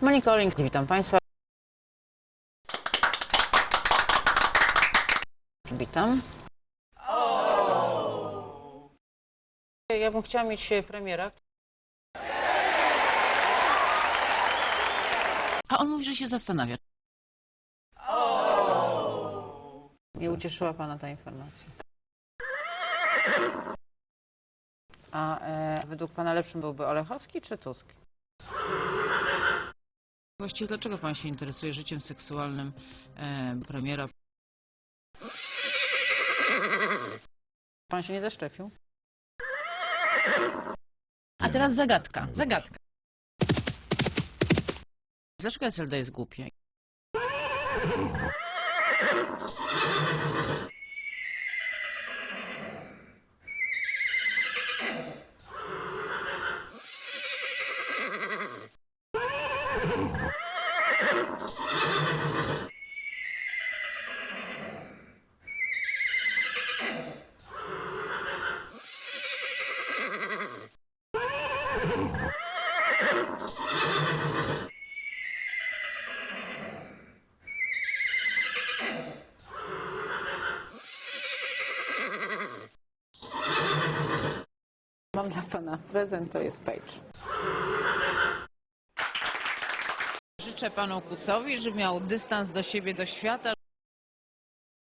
Monika Oling, witam Państwa. Witam. Ja bym chciała mieć premiera. A on mówi, że się zastanawia. Nie ucieszyła Pana ta informacja. A e, według Pana lepszym byłby Olechowski czy Tusk? Właściwie dlaczego Pan się interesuje życiem seksualnym e, premiera? Pan się nie zaszczepił? A teraz zagadka. Zagadka. Dlaczego SLD jest głupie? Mam dla Pana prezent, to jest page. Życzę Panu Kucowi, żeby miał dystans do siebie, do świata,